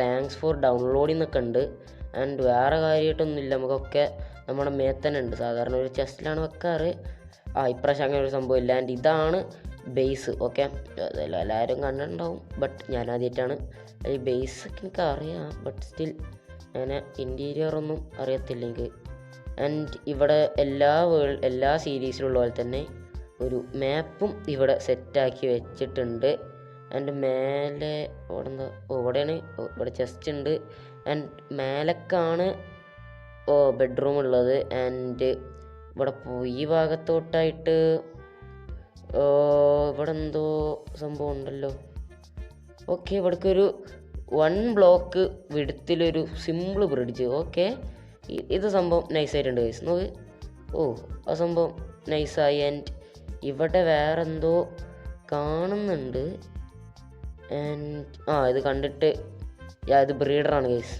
Thanks for downloading എന്നൊക്കെ ഉണ്ട്. And വേറെ കാര്യമായിട്ടൊന്നുമില്ല. നമുക്കൊക്കെ നമ്മുടെ മേത്തന്നെ ഉണ്ട് സാധാരണ ഒരു ചെസ്റ്റിലാണ് വെക്കാറ്. ആ ഇപ്രാവശ്യം അങ്ങനെ ഒരു സംഭവം ഇല്ല. ആൻഡ് ഇതാണ് ബേസ് ഓക്കെ എല്ലാവരും കണ്ടിട്ടുണ്ടാവും. ബട്ട് ഞാൻ ആദ്യമായിട്ടാണ്. ഈ ബേസ് ഒക്കെ എനിക്ക് അറിയാം. ബട്ട് സ്റ്റിൽ ഞാൻ ഇന്റീരിയർ ഒന്നും അറിയത്തില്ല എനിക്ക് ആൻഡ് ഇവിടെ എല്ലാ വേൾഡ് എല്ലാ സീരീസിലുള്ള പോലെ തന്നെ ഒരു മാപ്പും ഇവിടെ സെറ്റാക്കി വെച്ചിട്ടുണ്ട്. ആൻഡ് മേലെ ഇവിടെ എന്താ ഇവിടെയാണ് ഇവിടെ ചെസ്റ്റ് ഉണ്ട്. ആൻഡ് മേലക്കാണ് ഓ ബെഡ്റൂം ഉള്ളത്. ആൻഡ് ഇവിടെ ഈ ഭാഗത്തോട്ടായിട്ട് ഇവിടെ എന്തോ സംഭവം ഉണ്ടല്ലോ. ഓക്കെ ഇവിടേക്ക് ഒരു വൺ ബ്ലോക്ക് വിടുത്തിലൊരു സിമ്പിൾ ബ്രിഡ്ജ് ഓക്കെ ഇത് സംഭവം നൈസായിട്ടുണ്ട് ഗൈസ് നോക്ക്. ഓ ആ സംഭവം നൈസായി ആൻഡ് ഇവിടെ വേറെന്തോ കാണുന്നുണ്ട്. ആൻഡ് ആ ഇത് കണ്ടിട്ട് ഇത് ബ്രീഡറാണ് ഗൈസ്